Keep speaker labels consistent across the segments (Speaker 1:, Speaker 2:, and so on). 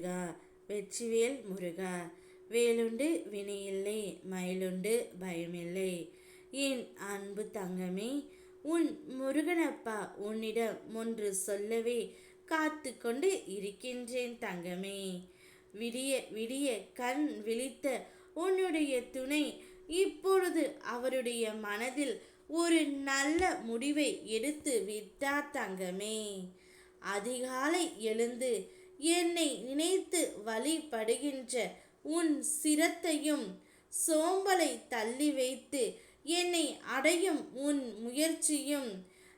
Speaker 1: முருகா வெற்றிவேல் முருகா வேலுண்டு வினையில்லை மயிலுண்டு பயமில்லை. என் அன்பு தங்கமே உன் முருகனப்பா உன்னிடம் ஒன்று சொல்லவே காத்து கொண்டு இருக்கின்றேன் தங்கமே. விடிய விடிய கண் விழித்த உன்னுடைய துணை இப்பொழுது அவருடைய மனதில் ஒரு நல்ல முடிவை எடுத்து விட்டார் தங்கமே. அதிகாலை எழுந்து என்னை நினைத்து வழிபடுகின்ற உன் சிரத்தையும் சோம்பலை தள்ளி வைத்து என்னை அடையும் உன் முயற்சியும்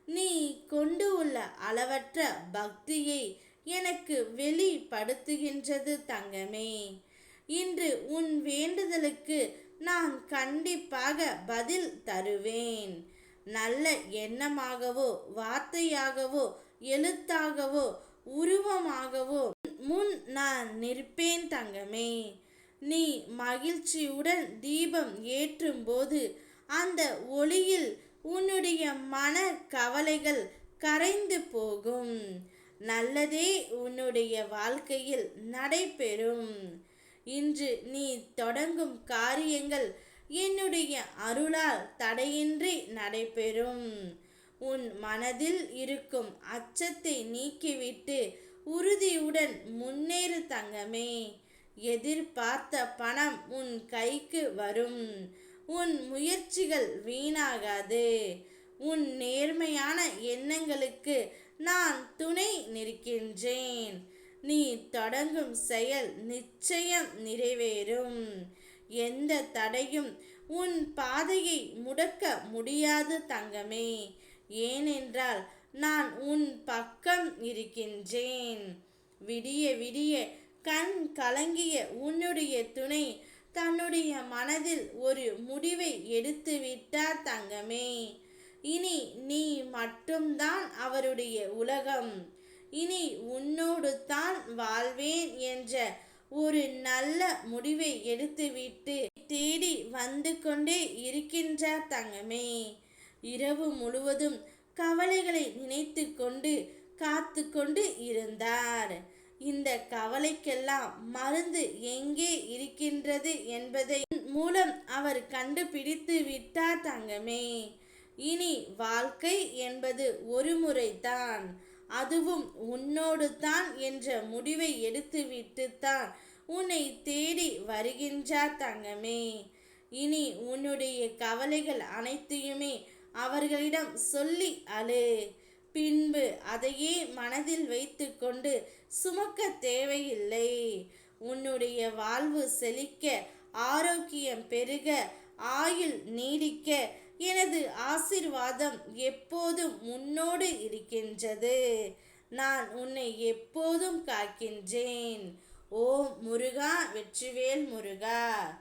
Speaker 1: நீ கொண்டு உள்ள அளவற்ற பக்தியை எனக்கு வெளிப்படுத்துகின்றது தங்கமே. இன்று உன் வேண்டுதலுக்கு நான் கண்டிப்பாக பதில் தருவேன். நல்ல எண்ணமாகவோ வார்த்தையாகவோ எழுத்தாகவோ உருவமாகவோ முன் நான் நிற்பேன் தங்கமே. நீ மகிழ்ச்சியுடன் தீபம் ஏற்றும் போது அந்த ஒளியில் உன்னுடைய மன கவலைகள் கரைந்து போகும். நல்லதே உன்னுடைய வாழ்க்கையில் நடைபெறும். இன்று நீ தொடங்கும் காரியங்கள் என்னுடைய அருளால் தடையின்றி நடைபெறும். உன் மனதில் இருக்கும் அச்சத்தை நீக்கிவிட்டு உறுதியுடன் முன்னேறு தங்கமே. எதிர்பார்த்த பணம் உன் கைக்கு வரும். உன் முயற்சிகள் வீணாகாது. உன் நேர்மையான எண்ணங்களுக்கு நான் துணை நிற்கின்றேன். நீ தொடங்கும் செயல் நிச்சயம் நிறைவேறும். எந்த தடையும் உன் பாதையை முடக்க முடியாது தங்கமே. ஏனென்றால் நான் உன் பக்கம் இருக்கின்றேன். விடிய விடிய கண் கலங்கிய உன்னுடைய துணை தன்னுடைய மனதில் ஒரு முடிவை எடுத்து விட்டார் தங்கமே. இனி நீ மட்டும்தான் அவருடைய உலகம். இனி உன்னோடு தான் வாழ்வேன் என்ற ஒரு நல்ல முடிவை எடுத்துவிட்டு தேடி வந்து கொண்டே இருக்கின்றார் தங்கமே. இரவு முழுவதும் கவலைகளை நினைத்து கொண்டு காத்து கொண்டு இருந்தார். இந்த கவலைக்கெல்லாம் மருந்து எங்கே இருக்கின்றது என்பதை மூலம் அவர் கண்டுபிடித்து விட்டார் தங்கமே. இனி வாழ்க்கை என்பது ஒரு முறைதான். அதுவும் உன்னோடு தான் என்ற முடிவை எடுத்துவிட்டு தான் உன்னை தேடி வருகின்றார் தங்கமே. இனி உன்னுடைய கவலைகள் அனைத்தையுமே அவர்களிடம் சொல்லி அழு பின்பு அதையே மனதில் வைத்து கொண்டு சுமக்க தேவையில்லை. உன்னுடைய வாழ்வு செழிக்க ஆரோக்கியம் பெருக ஆயுள் நீடிக்க எனது ஆசிர்வாதம் எப்போதும் முன்னோடு இருக்கின்றது. நான் உன்னை எப்போதும் காக்கின்றேன். ஓம் முருகா வெற்றிவேல் முருகா.